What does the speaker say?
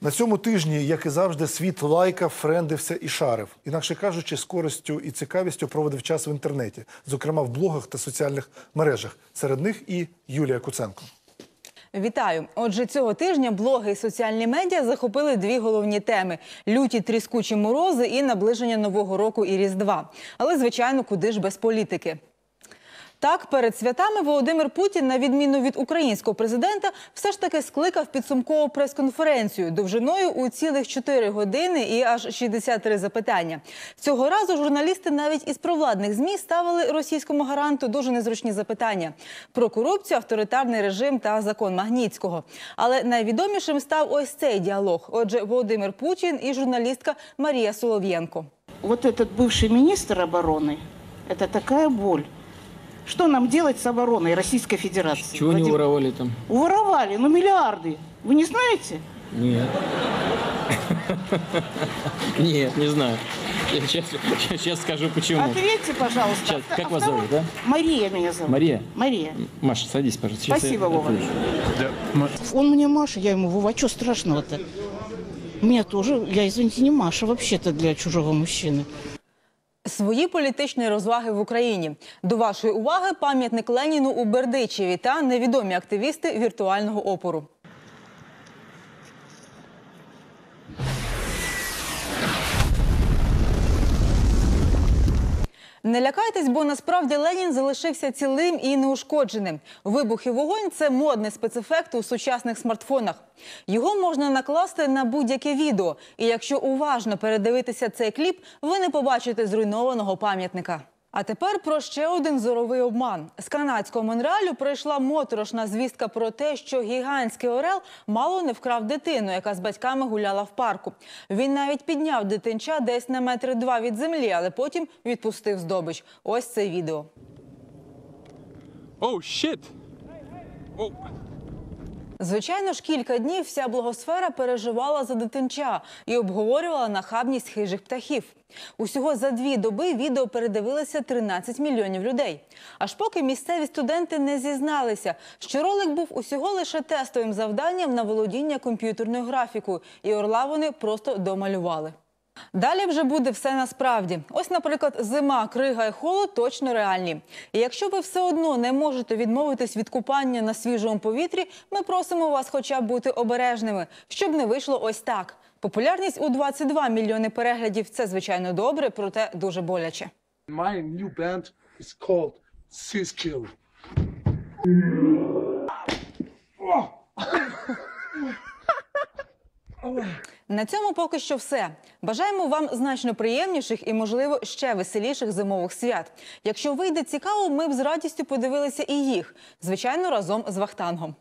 На цьому тижні, як і завжди, світ лайкав, френдився і шарив. Інакше кажучи, з користю і цікавістю проводив час в інтернеті, зокрема в блогах та соціальних мережах. Серед них і Юлія Куценко. Вітаю! Отже, цього тижня блоги і соціальні медіа захопили дві головні теми: люті тріскучі морози і наближення нового року і різдва. Але звичайно, куди ж без політики. Так, перед святами Володимир Путін, на відміну від українського президента, все ж таки скликав підсумкову прес-конференцію довжиною у цілих 4 години і аж 63 запитання. Цього разу журналісти навіть із провладних змі ставили російському гаранту дуже незручні запитання про корупцію, авторитарний режим та закон Магнітського. Але найвідомішим став ось цей діалог. Отже, Володимир Путін і журналістка Марія Солов'єнко. Вот этот бывший министр обороны, это такая боль. Что нам делать с обороной Российской Федерации? Чего не Владимир- воровали там? Уворовали, ну миллиарды. Вы не знаете? Нет. Нет, не знаю. Я сейчас, сейчас скажу почему. Ответьте, пожалуйста. Сейчас, А как вас второй- зовут, да? Мария меня зовут. Мария? Мария. Маша, садись, пожалуйста. Сейчас Спасибо, Вова. отвечу. Он мне Маша, я ему, Вова, а что страшного-то? Мне тоже, я, извините, не Маша вообще-то для чужого мужчины. Свої політичні розваги в Україні. До вашої уваги пам'ятник Леніну у Бердичеві та невідомі активісти віртуального опору. Не лякайтесь, бо насправді Ленін залишився цілим і неушкодженим. Вибух і вогонь це модний спецефект у сучасних смартфонах. Його можна накласти на будь-яке відео. І якщо уважно передивитися цей кліп, ви не побачите зруйнованого пам'ятника. А тепер про ще один зоровий обман. З канадського Монреалю прийшла моторошна звістка про те, що гігантський орел мало не вкрав дитину, яка з батьками гуляла в парку. Він навіть підняв дитинча десь на метри два від землі, але потім відпустив здобич. Ось це відео. Oh shit! Oh, Звичайно ж, кілька днів вся благосфера переживала за дитинча і обговорювала нахабність хижих птахів. Усього за дві доби відео передивилися 13 мільйонів людей. Аж поки місцеві студенти не зізналися, що ролик був усього лише тестовим завданням на володіння комп'ютерною графікою, і орла вони просто домалювали. Далі вже буде все насправді. Ось, наприклад, зима, крига і холод точно реальні. І якщо ви все одно не можете відмовитись від купання на свіжому повітрі, ми просимо вас хоча б бути обережними, щоб не вийшло ось так. Популярність у 22 мільйони переглядів це звичайно добре, проте дуже боляче. My new band is called Siskill. На цьому поки що все. Бажаємо вам значно приємніших і, можливо, ще веселіших зимових свят. Якщо вийде цікаво, ми б з радістю подивилися і їх, звичайно, разом з Вахтангом.